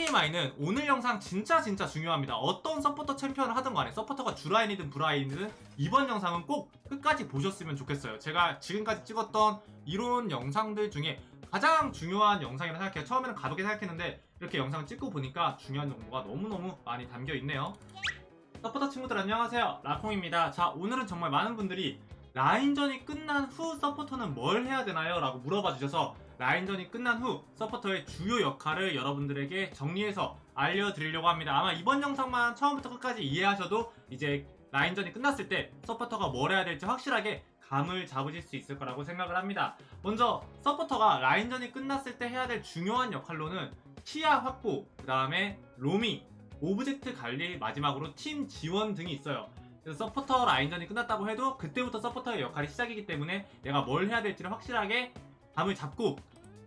TMI는 오늘 영상 진짜 진짜 중요합니다. 어떤 서포터 챔피언을 하든 간에 서포터가 주라인이든 브라인이든 이번 영상은 꼭 끝까지 보셨으면 좋겠어요. 제가 지금까지 찍었던 이론 영상들 중에 가장 중요한 영상이라 생각해요. 처음에는 가볍게 생각했는데 이렇게 영상 찍고 보니까 중요한 정보가 너무너무 많이 담겨 있네요. 서포터 친구들 안녕하세요. 라콩입니다. 자, 오늘은 정말 많은 분들이 라인전이 끝난 후 서포터는 뭘 해야 되나요? 라고 물어봐 주셔서 라인전이 끝난 후 서포터의 주요 역할을 여러분들에게 정리해서 알려드리려고 합니다. 아마 이번 영상만 처음부터 끝까지 이해하셔도 이제 라인전이 끝났을 때 서포터가 뭘 해야 될지 확실하게 감을 잡으실 수 있을 거라고 생각을 합니다. 먼저 서포터가 라인전이 끝났을 때 해야 될 중요한 역할로는 시야 확보, 그 다음에 로밍, 오브젝트 관리, 마지막으로 팀 지원 등이 있어요. 그래서 서포터 라인전이 끝났다고 해도 그때부터 서포터의 역할이 시작이기 때문에 내가 뭘 해야 될지를 확실하게 감을 잡고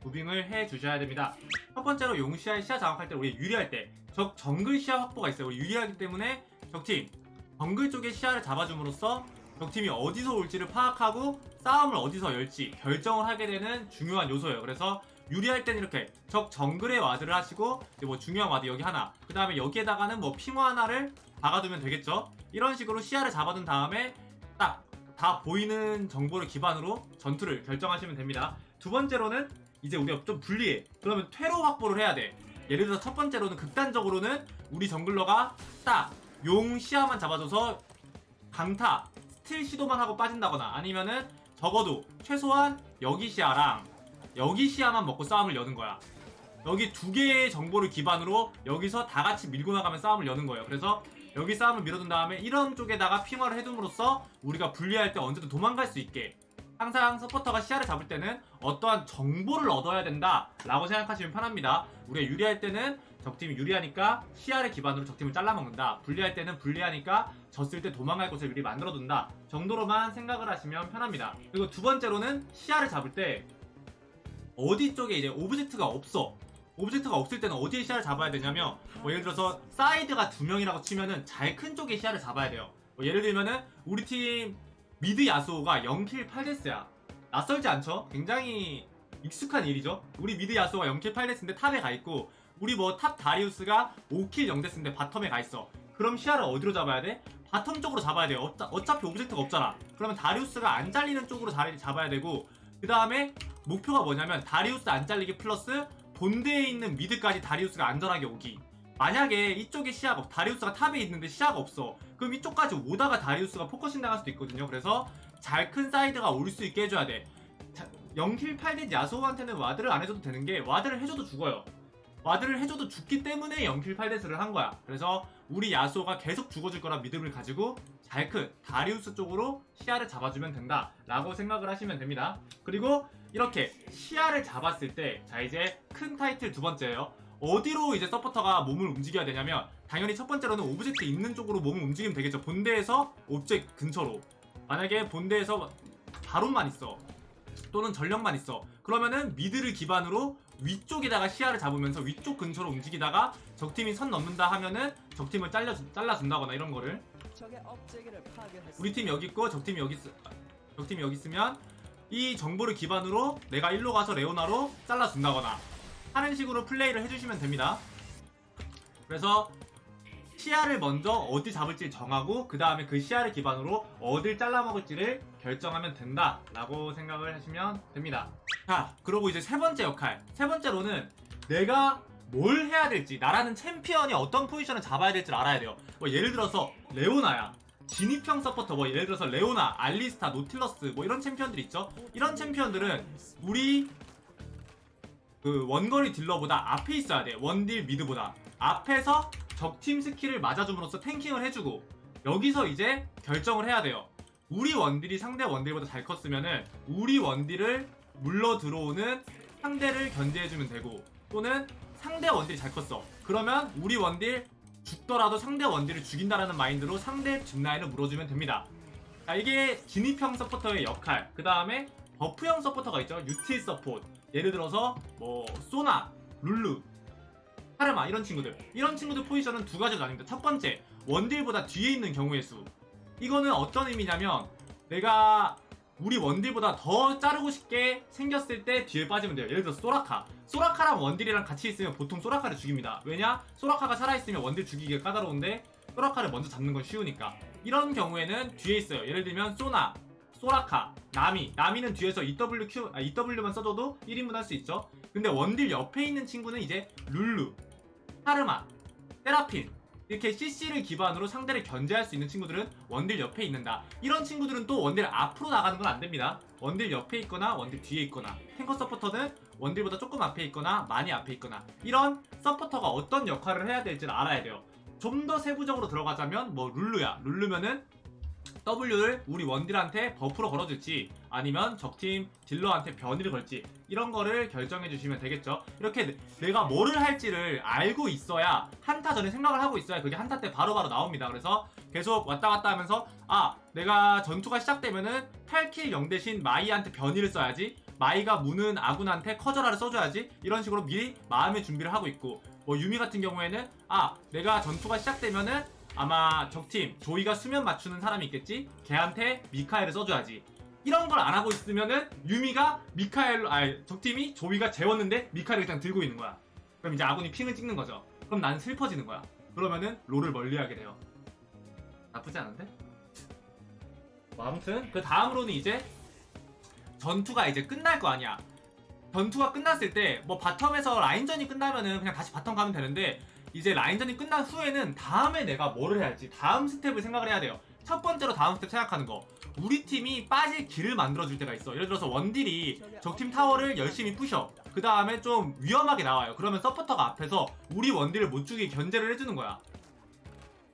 무빙을 해 주셔야 됩니다. 첫 번째로 용시야의 시야 장악할 때 우리 유리할 때 적 정글 시야 확보가 있어요. 우리 유리하기 때문에 적팀 정글 쪽의 시야를 잡아줌으로써 적팀이 어디서 올지를 파악하고 싸움을 어디서 열지 결정을 하게 되는 중요한 요소예요. 그래서 유리할 때는 이렇게 적 정글에 와드를 하시고 뭐 중요한 와드 여기 하나 그 다음에 여기에다가는 뭐 핑화 하나를 박아두면 되겠죠. 이런 식으로 시야를 잡아둔 다음에 딱 다 보이는 정보를 기반으로 전투를 결정하시면 됩니다. 두 번째로는 이제 우리가 좀 불리해. 그러면 퇴로 확보를 해야 돼. 예를 들어서 첫 번째로는 극단적으로는 우리 정글러가 딱용 시야만 잡아줘서 강타, 스틸 시도만 하고 빠진다거나 아니면은 적어도 최소한 여기 시야랑 여기 시야만 먹고 싸움을 여는 거야. 여기 두 개의 정보를 기반으로 여기서 다 같이 밀고 나가면 싸움을 여는 거예요. 그래서 여기 싸움을 밀어둔 다음에 이런 쪽에다가 핑화를 해둠으로써 우리가 분리할 때 언제든 도망갈 수 있게 항상 서포터가 시야를 잡을 때는 어떠한 정보를 얻어야 된다 라고 생각하시면 편합니다. 우리가 유리할 때는 적팀이 유리하니까 시야를 기반으로 적팀을 잘라먹는다. 불리할 때는 불리하니까 졌을 때 도망갈 곳을 미리 만들어둔다. 정도로만 생각을 하시면 편합니다. 그리고 두 번째로는 시야를 잡을 때 어디 쪽에 이제 오브젝트가 없어. 오브젝트가 없을 때는 어디에 시야를 잡아야 되냐면 뭐 예를 들어서 사이드가 두 명이라고 치면은 잘 큰 쪽에 시야를 잡아야 돼요. 뭐 예를 들면은 우리 팀 미드 야수호가 0킬 8데스야. 낯설지 않죠? 굉장히 익숙한 일이죠. 우리 미드 야수호가 0킬 8데스인데 탑에 가 있고 우리 뭐 탑 다리우스가 5킬 0데스인데 바텀에 가 있어. 그럼 시야를 어디로 잡아야 돼? 바텀 쪽으로 잡아야 돼요. 어차, 어차피 오브젝트가 없잖아. 그러면 다리우스가 안 잘리는 쪽으로 자리 잡아야 되고 그 다음에 목표가 뭐냐면 다리우스 안 잘리기 플러스 본대에 있는 미드까지 다리우스가 안전하게 오기. 만약에 이쪽에 시야가 없, 다리우스가 탑에 있는데 시야가 없어. 그럼 이쪽까지 오다가 다리우스가 포커싱 당할 수도 있거든요. 그래서 잘 큰 사이드가 올 수 있게 해줘야 돼. 0킬 8대 야소한테는 와드를 안 해줘도 되는 게 와드를 해줘도 죽어요. 와드를 해줘도 죽기 때문에 0킬 8대스를 한 거야. 그래서 우리 야소가 계속 죽어줄 거란 믿음을 가지고 잘 큰 다리우스 쪽으로 시야를 잡아주면 된다. 라고 생각을 하시면 됩니다. 그리고 이렇게 시야를 잡았을 때, 자, 이제 큰 타이틀 두 번째예요. 어디로 이제 서포터가 몸을 움직여야 되냐면, 당연히 첫 번째로는 오브젝트 있는 쪽으로 몸을 움직이면 되겠죠. 본대에서 오브젝트 근처로. 만약에 본대에서 바론만 있어. 또는 전력만 있어. 그러면은 미드를 기반으로 위쪽에다가 시야를 잡으면서 위쪽 근처로 움직이다가 적팀이 선 넘는다 하면은 적팀을 잘려 잘라준다거나 이런 거를. 우리 팀이 여기 있고 적팀이 여기 있 적팀이 여기 있으면 이 정보를 기반으로 내가 일로 가서 레오나로 잘라준다거나 하는 식으로 플레이를 해주시면 됩니다. 그래서 시야를 먼저 어디 잡을지 정하고 그 다음에 그 시야를 기반으로 어딜 잘라먹을지를 결정하면 된다 라고 생각을 하시면 됩니다. 자, 그리고 이제 세 번째 역할. 세 번째로는 내가 뭘 해야 될지, 나라는 챔피언이 어떤 포지션을 잡아야 될지를 알아야 돼요. 뭐 예를 들어서 레오나야. 진입형 서포터 뭐 예를 들어서 레오나, 알리스타, 노틸러스 뭐 이런 챔피언들 있죠. 이런 챔피언들은 우리 그 원거리 딜러보다 앞에 있어야 돼. 원딜 미드보다 앞에서 적팀 스킬을 맞아줌으로써 탱킹을 해주고 여기서 이제 결정을 해야 돼요. 우리 원딜이 상대 원딜보다 잘 컸으면은 우리 원딜을 물러 들어오는 상대를 견제해주면 되고 또는 상대 원딜이 잘 컸어. 그러면 우리 원딜 죽더라도 상대 원딜을 죽인다라는 마인드로 상대 뒷라인을 물어주면 됩니다. 자, 이게 진입형 서포터의 역할. 그 다음에 버프형 서포터가 있죠. 유틸 서포트. 예를 들어서 뭐 소나, 룰루, 카르마 이런 친구들. 이런 친구들 포지션은 두 가지로 나뉩니다. 첫 번째, 원딜보다 뒤에 있는 경우의 수. 이거는 어떤 의미냐면 내가 우리 원딜보다 더 자르고 싶게 생겼을 때 뒤에 빠지면 돼요. 예를 들어 소라카. 소라카랑 원딜이랑 같이 있으면 보통 소라카를 죽입니다. 왜냐? 소라카가 살아있으면 원딜 죽이기가 까다로운데 소라카를 먼저 잡는 건 쉬우니까. 이런 경우에는 뒤에 있어요. 예를 들면 소나, 소라카, 나미. 나미는 뒤에서 EWQ, 아, EW만 써줘도 1인분 할 수 있죠. 근데 원딜 옆에 있는 친구는 이제 룰루, 하르마, 세라핀 이렇게 CC를 기반으로 상대를 견제할 수 있는 친구들은 원딜 옆에 있는다. 이런 친구들은 또 원딜 앞으로 나가는 건 안 됩니다. 원딜 옆에 있거나 원딜 뒤에 있거나 탱커 서포터는 원딜보다 조금 앞에 있거나 많이 앞에 있거나 이런 서포터가 어떤 역할을 해야 될지를 알아야 돼요. 좀 더 세부적으로 들어가자면 뭐 룰루야. 룰루면은 W를 우리 원딜한테 버프로 걸어줄지 아니면 적팀 딜러한테 변이를 걸지 이런 거를 결정해 주시면 되겠죠. 이렇게 내- 내가 뭐를 할지를 알고 있어야 한타 전에 생각을 하고 있어야 그게 한타 때 바로바로 나옵니다. 그래서 계속 왔다 갔다 하면서 아 내가 전투가 시작되면은 8킬 0 대신 마이한테 변이를 써야지 마이가 무는 아군한테 커져라를 써줘야지 이런 식으로 미리 마음의 준비를 하고 있고 뭐 유미 같은 경우에는 아 내가 전투가 시작되면은 아마 적팀 조이가 수면 맞추는 사람이 있겠지? 걔한테 미카엘을 써줘야지. 이런 걸 안 하고 있으면은 유미가 미카엘 아 적팀이 조이가 재웠는데 미카엘을 그냥 들고 있는 거야. 그럼 이제 아군이 핑을 찍는 거죠. 그럼 난 슬퍼지는 거야. 그러면은 롤을 멀리하게 돼요. 나쁘지 않은데? 뭐 아무튼 그 다음으로는 이제 전투가 이제 끝날 거 아니야. 전투가 끝났을 때 뭐 바텀에서 라인전이 끝나면은 그냥 다시 바텀 가면 되는데 이제 라인전이 끝난 후에는 다음에 내가 뭐를 해야 할지 다음 스텝을 생각을 해야 돼요. 첫 번째로 다음 스텝 생각하는 거. 우리 팀이 빠질 길을 만들어줄 때가 있어. 예를 들어서 원딜이 적팀 타워를 열심히 부셔. 그 다음에 좀 위험하게 나와요. 그러면 서포터가 앞에서 우리 원딜을 못 죽이게 견제를 해주는 거야.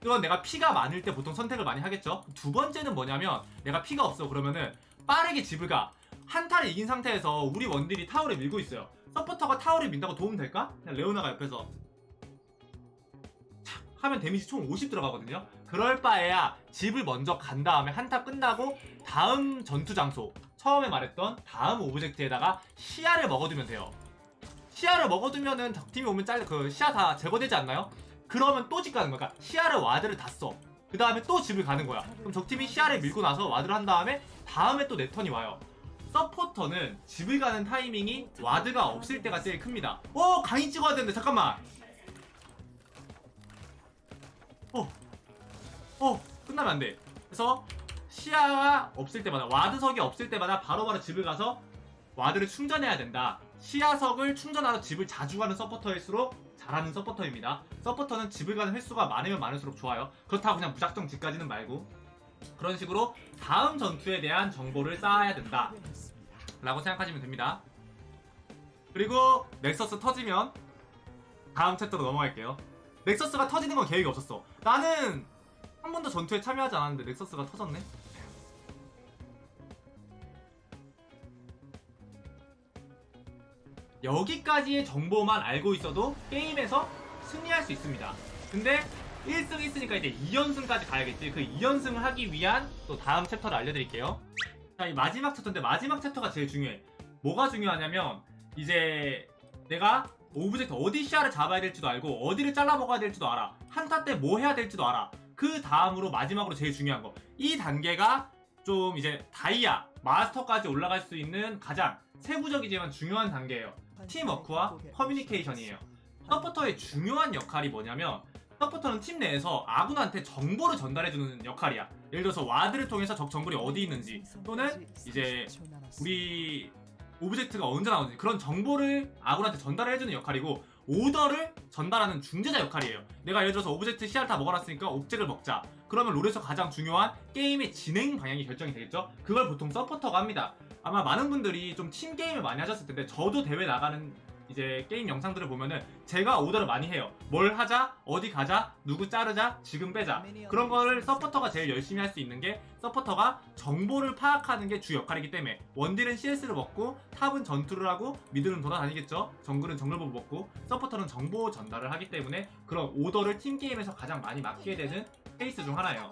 이건 내가 피가 많을 때 보통 선택을 많이 하겠죠. 두 번째는 뭐냐면 내가 피가 없어. 그러면은 빠르게 집을 가. 한타를 이긴 상태에서 우리 원딜이 타워를 밀고 있어요. 서포터가 타워를 민다고 도움 될까? 그냥 레오나가 옆에서 착 하면 데미지 총 50 들어가거든요. 그럴 바에야 집을 먼저 간 다음에 한타 끝나고 다음 전투 장소 처음에 말했던 다음 오브젝트에다가 시야를 먹어두면 돼요. 시야를 먹어두면은 적팀이 오면 잘그 시야 다 제거되지 않나요? 그러면 또 집 가는 거야. 그러니까 시야를 와드를 다 써. 그 다음에 또 집을 가는 거야. 그럼 적팀이 시야를 밀고 나서 와드를 한 다음에 다음에 또 내 턴이 와요. 서포터는 집을 가는 타이밍이 와드가 없을 때가 제일 큽니다. 어 강의 찍어야 되는데 잠깐만. 어, 어 끝나면 안 돼. 그래서 시야가 없을 때마다 와드석이 없을 때마다 바로바로 집을 가서 와드를 충전해야 된다. 시야석을 충전하러 집을 자주 가는 서포터일수록 잘하는 서포터입니다. 서포터는 집을 가는 횟수가 많으면 많을수록 좋아요. 그렇다고 그냥 무작정 집까지는 말고 그런 식으로 다음 전투에 대한 정보를 쌓아야 된다. 라고 생각하시면 됩니다. 그리고 넥서스 터지면 다음 챕터로 넘어갈게요. 넥서스가 터지는 건 계획이 없었어. 나는 한 번도 전투에 참여하지 않았는데 넥서스가 터졌네. 여기까지의 정보만 알고 있어도 게임에서 승리할 수 있습니다. 근데 1승 했으니까 이제 2연승까지 가야겠지. 그 2연승을 하기 위한 또 다음 챕터를 알려드릴게요. 자, 이 마지막 챕터인데 마지막 챕터가 제일 중요해. 뭐가 중요하냐면 이제 내가 오브젝트 어디 시야를 잡아야 될지도 알고 어디를 잘라 먹어야 될지도 알아. 한타 때 뭐 해야 될지도 알아. 그 다음으로 마지막으로 제일 중요한 거. 이 단계가 좀 이제 다이아 마스터까지 올라갈 수 있는 가장 세부적이지만 중요한 단계예요. 팀워크와 커뮤니케이션이에요. 서포터의 중요한 역할이 뭐냐면 서포터는 팀 내에서 아군한테 정보를 전달해주는 역할이야. 예를 들어서 와드를 통해서 적 정글이 어디 있는지 또는 이제 우리 오브젝트가 언제 나오는지 그런 정보를 아군한테 전달을 해주는 역할이고 오더를 전달하는 중재자 역할이에요. 내가 예를 들어서 오브젝트 시야를 다 먹어놨으니까 옵젝을 먹자. 그러면 롤에서 가장 중요한 게임의 진행 방향이 결정이 되겠죠? 그걸 보통 서포터가 합니다. 아마 많은 분들이 좀 팀 게임을 많이 하셨을 텐데 저도 대회 나가는 이제 게임 영상들을 보면은 제가 오더를 많이 해요. 뭘 하자, 어디 가자, 누구 자르자, 지금 빼자. 그런 거를 서포터가 제일 열심히 할 수 있는 게 서포터가 정보를 파악하는 게 주 역할이기 때문에 원딜은 CS를 먹고 탑은 전투를 하고 미드는 돌아다니겠죠. 정글은 정글법 먹고 서포터는 정보 전달을 하기 때문에 그런 오더를 팀 게임에서 가장 많이 맡게 되는 케이스 중 하나예요.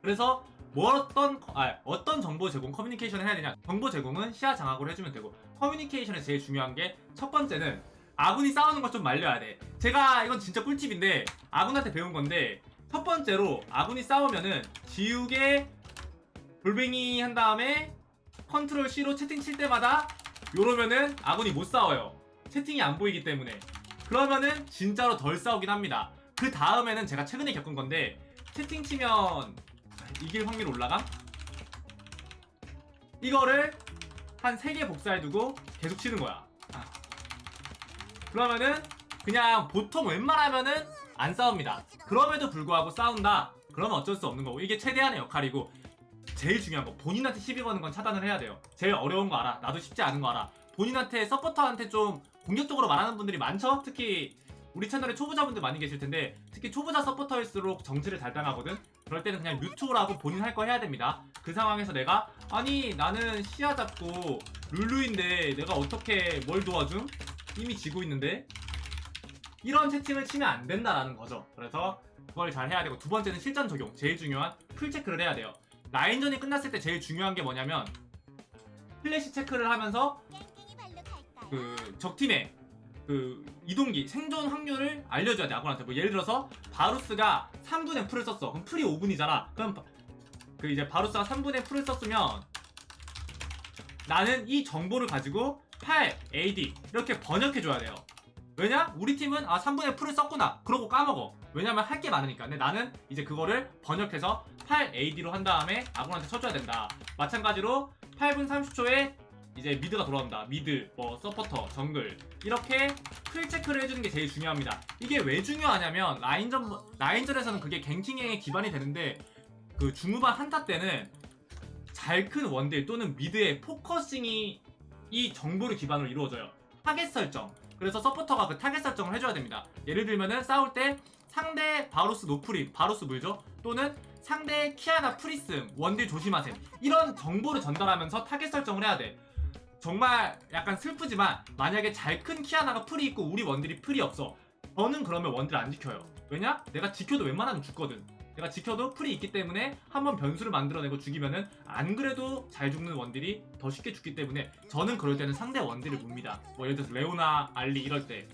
그래서 뭐 어떤 아, 어떤 정보 제공 커뮤니케이션을 해야 되냐 정보 제공은 시야 장악으로 해주면 되고 커뮤니케이션에 제일 중요한 게 첫 번째는 아군이 싸우는 것좀 말려야 돼 제가 이건 진짜 꿀팁인데 아군한테 배운 건데 첫 번째로 아군이 싸우면은 지우개 돌멩이 한 다음에 컨트롤 C로 채팅 칠 때마다 요러면은 아군이 못 싸워요. 채팅이 안 보이기 때문에. 그러면은 진짜로 덜 싸우긴 합니다. 그 다음에는 제가 최근에 겪은 건데 채팅 치면 이길 확률 올라감? 이거를 한 3개 복사해 두고 계속 치는 거야. 아. 그러면은 그냥 보통 웬만하면은 안 싸웁니다. 그럼에도 불구하고 싸운다. 그러면 어쩔 수 없는 거고 이게 최대한의 역할이고 제일 중요한 거 본인한테 시비 거는 건 차단을 해야 돼요. 제일 어려운 거 알아. 나도 쉽지 않은 거 알아. 본인한테 서포터한테 좀 공격적으로 말하는 분들이 많죠. 특히 우리 채널에 초보자분들 많이 계실 텐데 특히 초보자 서포터일수록 정치를 달당하거든. 그럴 때는 그냥 뮤트라고 본인 할 거 해야 됩니다. 그 상황에서 내가 아니 나는 시야 잡고 룰루인데 내가 어떻게 뭘 도와줌? 이미 지고 있는데 이런 채팅을 치면 안 된다라는 거죠. 그래서 그걸 잘 해야 되고 두 번째는 실전 적용 제일 중요한 풀 체크를 해야 돼요. 라인전이 끝났을 때 제일 중요한 게 뭐냐면 플래시 체크를 하면서 그 적팀의 그 이동기 생존 확률을 알려줘야 돼 아군한테. 뭐 예를 들어서 바루스가 3분의 풀을 썼어. 그럼 풀이 5분이잖아. 그럼 바- 그 이제 바루스가 3분의 풀을 썼으면 나는 이 정보를 가지고 8 AD 이렇게 번역해 줘야 돼요. 왜냐? 우리 팀은 아 3분의 풀을 썼구나. 그러고 까먹어. 왜냐면 할 게 많으니까. 근데 나는 이제 그거를 번역해서 8 AD로 한 다음에 아군한테 쳐줘야 된다. 마찬가지로 8분 30초에 이제 미드가 돌아온다. 미드, 뭐 서포터, 정글 이렇게 풀 체크를 해주는 게 제일 중요합니다. 이게 왜 중요하냐면 라인전 라인전에서는 그게 갱킹에 기반이 되는데 그 중후반 한타 때는 잘 큰 원딜 또는 미드의 포커싱이 이 정보를 기반으로 이루어져요. 타겟 설정. 그래서 서포터가 그 타겟 설정을 해줘야 됩니다. 예를 들면은 싸울 때 상대 바루스 노프리, 바루스 물죠? 또는 상대 키아나 프리슴, 원딜 조심하셈. 이런 정보를 전달하면서 타겟 설정을 해야 돼. 정말 약간 슬프지만 만약에 잘 큰 키아나가 풀이 있고 우리 원딜이 풀이 없어 저는 그러면 원딜 안 지켜요. 왜냐? 내가 지켜도 웬만하면 죽거든. 내가 지켜도 풀이 있기 때문에 한번 변수를 만들어내고 죽이면은 안 그래도 잘 죽는 원딜이 더 쉽게 죽기 때문에 저는 그럴 때는 상대 원딜을 봅니다. 뭐 예를 들어서 레오나, 알리 이럴 때.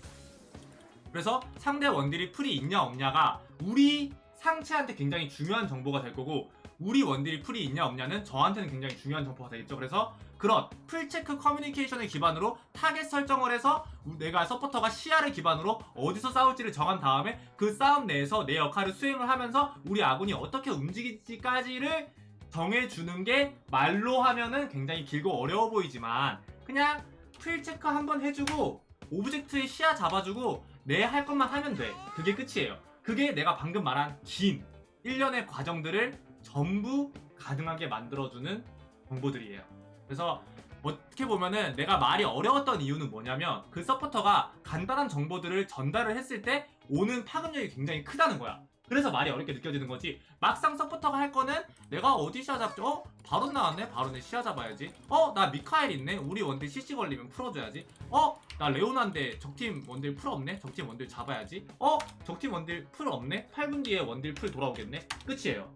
그래서 상대 원딜이 풀이 있냐 없냐가 우리 상체한테 굉장히 중요한 정보가 될 거고 우리 원딜이 풀이 있냐 없냐는 저한테는 굉장히 중요한 정보가 되겠죠. 그래서 그런 풀체크 커뮤니케이션을 기반으로 타겟 설정을 해서 우- 내가 서포터가 시야를 기반으로 어디서 싸울지를 정한 다음에 그 싸움 내에서 내 역할을 수행을 하면서 우리 아군이 어떻게 움직일지까지를 정해주는 게 말로 하면은 굉장히 길고 어려워 보이지만 그냥 풀체크 한번 해주고 오브젝트의 시야 잡아주고 내 할 것만 하면 돼. 그게 끝이에요. 그게 내가 방금 말한 긴 일련의 과정들을 전부 가능하게 만들어주는 정보들이에요. 그래서 어떻게 보면은 내가 말이 어려웠던 이유는 뭐냐면 그 서포터가 간단한 정보들을 전달을 했을 때 오는 파급력이 굉장히 크다는 거야. 그래서 말이 어렵게 느껴지는 거지. 막상 서포터가 할 거는 내가 어디 시야 잡죠? 어? 바로 나왔네? 바로 내 시야 잡아야지. 어? 나 미카엘 있네? 우리 원딜 CC 걸리면 풀어줘야지. 어? 나 레오나인데 적팀 원딜 풀 없네? 적팀 원딜 잡아야지. 어? 적팀 원딜 풀 없네? 8분 뒤에 원딜 풀 돌아오겠네? 끝이에요.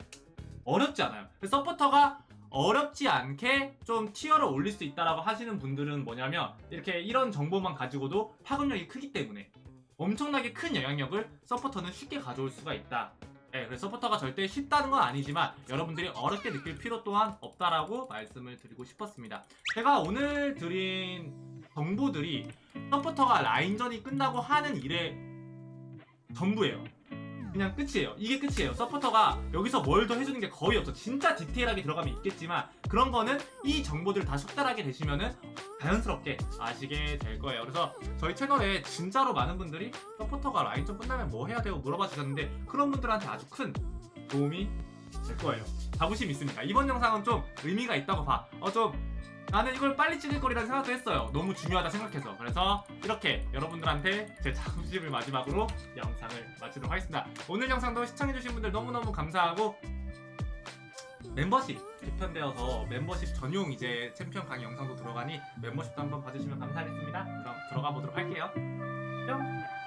어렵지 않아요. 서포터가 어렵지 않게 좀 티어를 올릴 수 있다라고 하시는 분들은 뭐냐면 이렇게 이런 정보만 가지고도 파급력이 크기 때문에 엄청나게 큰 영향력을 서포터는 쉽게 가져올 수가 있다. 예, 그래서 서포터가 절대 쉽다는 건 아니지만 여러분들이 어렵게 느낄 필요 또한 없다라고 말씀을 드리고 싶었습니다. 제가 오늘 드린 정보들이 서포터가 라인전이 끝나고 하는 일의 전부예요. 그냥 끝이에요. 이게 끝이에요. 서포터가 여기서 뭘 더 해주는 게 거의 없어. 진짜 디테일하게 들어가면 있겠지만 그런 거는 이 정보들 다 숙달하게 되시면은 자연스럽게 아시게 될 거예요. 그래서 저희 채널에 진짜로 많은 분들이 서포터가 라인전 끝나면 뭐 해야 되고 물어봐 주셨는데 그런 분들한테 아주 큰 도움이 될 거예요. 자부심 있습니까? 이번 영상은 좀 의미가 있다고 봐. 어 좀 나는 이걸 빨리 찍을 거리라는 생각도 했어요. 너무 중요하다 생각해서. 그래서 이렇게 여러분들한테 제 자부심을 마지막으로 영상을 마치도록 하겠습니다. 오늘 영상도 시청해주신 분들 너무너무 감사하고 멤버십 개편되어서 멤버십 전용 이제 챔피언 강의 영상도 들어가니 멤버십도 한번 봐주시면 감사하겠습니다. 그럼 들어가 보도록 할게요. 뿅!